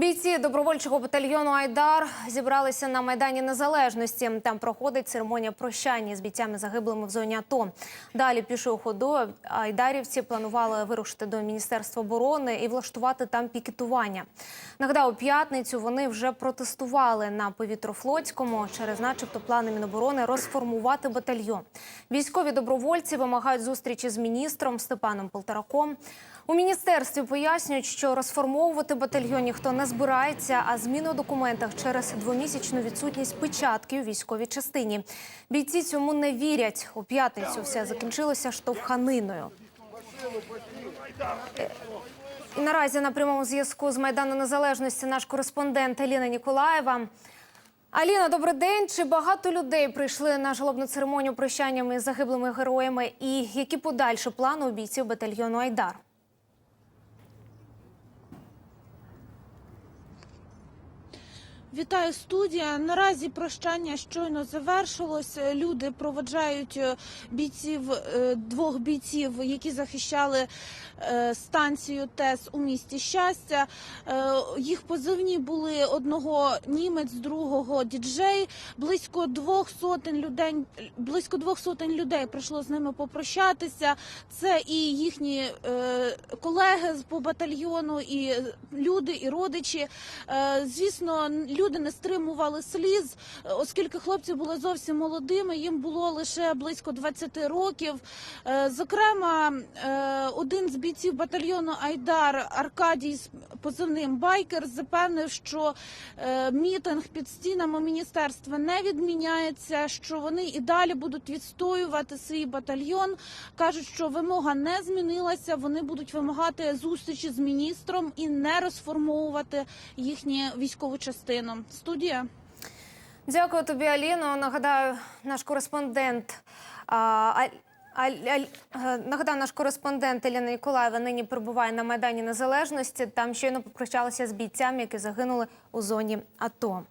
Бійці добровольчого батальйону Айдар зібралися на майдані Незалежності. Там проходить церемонія прощання з бійцями загиблими в зоні АТО. Далі пішою ходою айдарівці планували вирушити до міністерства оборони і влаштувати там пікетування. Нагадаю, п'ятницю вони вже протестували на повітрофлотському через, начебто, плани Міноборони розформувати батальйон. Військові добровольці вимагають зустрічі з міністром Степаном Полтораком. У міністерстві пояснюють, що розформовувати батальйон ніхто не збирається, а зміни у документах через двомісячну відсутність печатків у військовій частині. Бійці цьому не вірять. У п'ятницю все закінчилося штовханиною. І наразі на прямому зв'язку з Майдану Незалежності наш кореспондент Аліна Ніколаєва. Аліна, добрий день. Чи багато людей прийшли на жалобну церемонію прощаннями з загиблими героями? І які подальші плани у бійців батальйону Айдар? Вітаю студія. Наразі прощання щойно завершилось. Люди проводжають е, бійців е, двох бійців, які захищали е, станцію ТЕС у місті щастя. Їх позивні були одного німець, другого діджей. Близько двох сотень людей близько двох сотень людей прийшло з ними попрощатися. Це і їхні колеги по батальйону, і люди, і родичі. Звісно, люди не стримували сліз, е, оскільки хлопці були зовсім молодими. Їм було лише близько 20 років. Е, Зокрема, е, один з бійців батальйону Айдар Аркадій з позивним Байкер запевнив, що мітинг під стінами міністерства не відміняється, що вони і далі будуть відстоювати свій батальйон. кажуть, що вимога не змінилася. Вони будуть вимагати зустрічі з міністром і не розформовувати їхню військову частину. Студія. Дякую тобі, Аліно. Нагадаю, наш кореспондент. а, е, Нагадаю, наш кореспондент Еліна Ніколаєва нині перебуває на Майдані Незалежності. Там щойно попрощалися з бійцями, які загинули у зоні АТО.